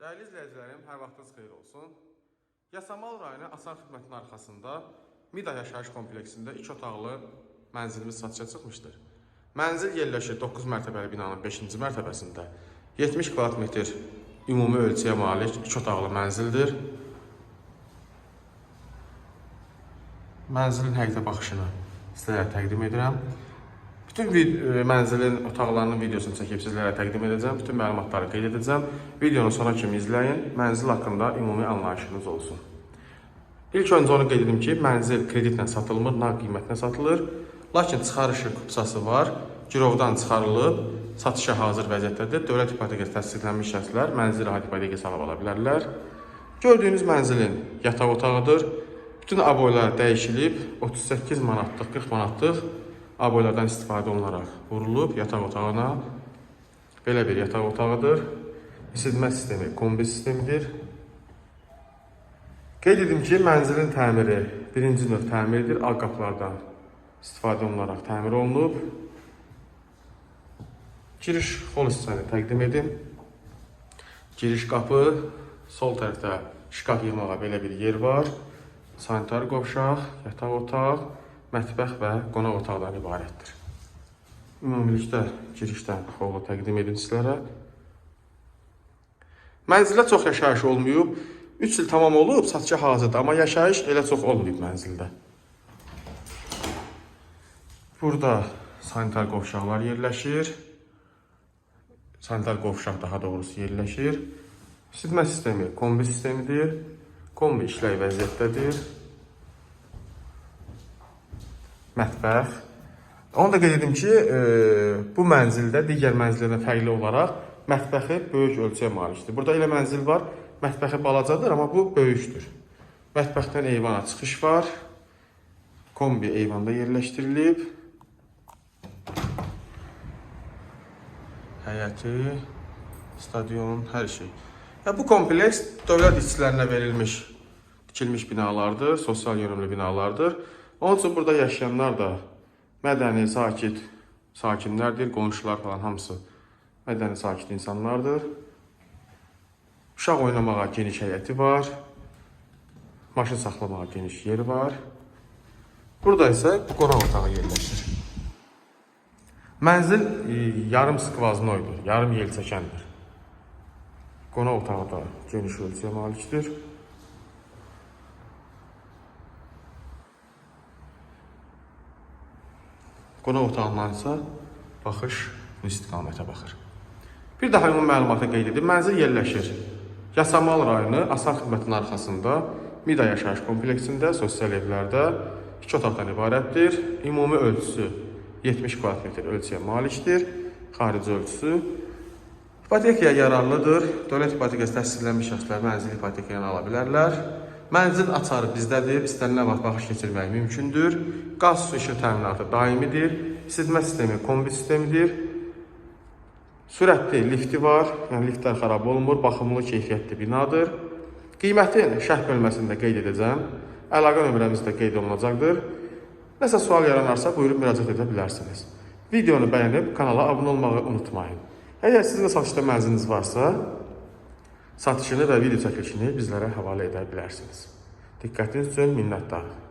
Dəyərli izləyicilərim, hər vaxtınız xeyir olsun. Yasamal rayonu Asan xidmətinin arxasında Mida yaşayış kompleksində 2 otaqlı mənzilimiz satışa çıxmışdır. Mənzil yerləşir 9 mərtəbəli binanın 5-ci mərtəbəsində. 70 kvadrat metr ümumi ölçüyə malik 2 otaqlı mənzildir. Mənzilin həqiqətə baxışını sizlərə təqdim edirəm. Bütün e, mənzilin otaqlarının videosunu çəkib sizlərə təqdim edəcəm. Bütün məlumatları qeyd edəcəm. Videonu sona kimi izləyin. Mənzil haqqında ümumi anlayışınız olsun. İlk öncə onu qeyd edim ki, mənzil kreditlə satılmır, nağd qiymətinə satılır. Lakin çıxarışı kupsası var. Girovdan çıxarılıb satışa hazır vəziyyətdədir. Dövlət ipotekası təsdiqlənmiş şəxslər mənzil rahat ipotekası alıb ala bilərlər. Gördüyünüz mənzilin yataq otağıdır. Bütün aboylar dəyişilib 38 manatlıq, 40 manatlıq aboylardan istifadə olunaraq vurulub yataq otağına. Belə bir yataq otağıdır. İsitmə sistemi kombi sistemidir. Qeyd edim ki, mənzilin təmiri birinci növ təmirdir. Ağ qapılardan istifadə olunaraq təmir olunub. Giriş xol hissəni təqdim edim. Giriş qapı, sol tərəfdə şkaf yığmağa belə bir yer var. Sanitar qovşaq, yataq otaq, mətbəx və qonaq otaqdan ibarətdir. Ümumilikdə girişdən xolu təqdim edim sizlərə. Mənzildə çox yaşayış olmayıb. 3 il tamam olub, satışa hazırdır, amma yaşayış elə çox olmayıb mənzildə. Burada sanitar qovşaqlar yerləşir. Sanitar qovşaq daha doğrusu yerləşir. İsitmə sistemi kombi sistemidir. Kombi işləy vəziyyətdədir. Mətbəx. Onu da qeyd edim ki, e, bu mənzildə digər mənzillərdən fərqli olaraq mətbəxi böyük ölçüyə malikdir. Burada elə mənzil var, mətbəxi balacadır, amma bu böyükdür. Mətbəxdən eyvana çıxış var. Kombi eyvanda yerləşdirilib. Həyəti, stadion, hər şey. Ya bu kompleks dövlət işçilərinə verilmiş, tikilmiş binalardır, sosial yönümlü binalardır. Onun üçün burada yaşayanlar da mədəni, sakit sakinlərdir, qonşular falan hamısı mədəni, sakit insanlardır. Uşaq oynamağa geniş həyəti var. Maşın saxlamağa geniş yeri var. Burada isə qonaq otağı yerləşir. Mənzil e, yarım skvaznoydur, yarım yelçəkəndir. Qonaq otağı da geniş ölçüyə malikdir. Qonaq otağından isə baxış bu istiqamətə baxır. Bir daha ümumi məlumata qeyd edim. Mənzil yerləşir Yasamal rayonu Asan xidmətinin arxasında Mida yaşayış kompleksində sosial evlərdə 2 otaqdan ibarətdir. Ümumi ölçüsü 70 kvadrat metr ölçüyə malikdir. Xarici ölçüsü İpotekaya yararlıdır. Dövlət ipotekası təsdiqlənmiş şəxslər mənzil ipotekaya ala bilərlər. Mənzil açarı bizdədir. İstənilən vaxt baxış keçirmək mümkündür. Qaz su işıq təminatı daimidir. İsitmə sistemi kombi sistemidir. Sürətli lifti var. Yəni liftlər xarab olmur. Baxımlı, keyfiyyətli binadır. Qiymətin şərh bölməsində qeyd edəcəm. Əlaqə nömrəmiz də qeyd olunacaqdır. Nəsə sual yaranarsa buyurub müraciət edə bilərsiniz. Videonu bəyənib kanala abunə olmağı unutmayın. Əgər sizin də satışda mənziliniz varsa, satışını və video çəkilişini bizlərə həvalə edə bilərsiniz. Diqqətiniz üçün.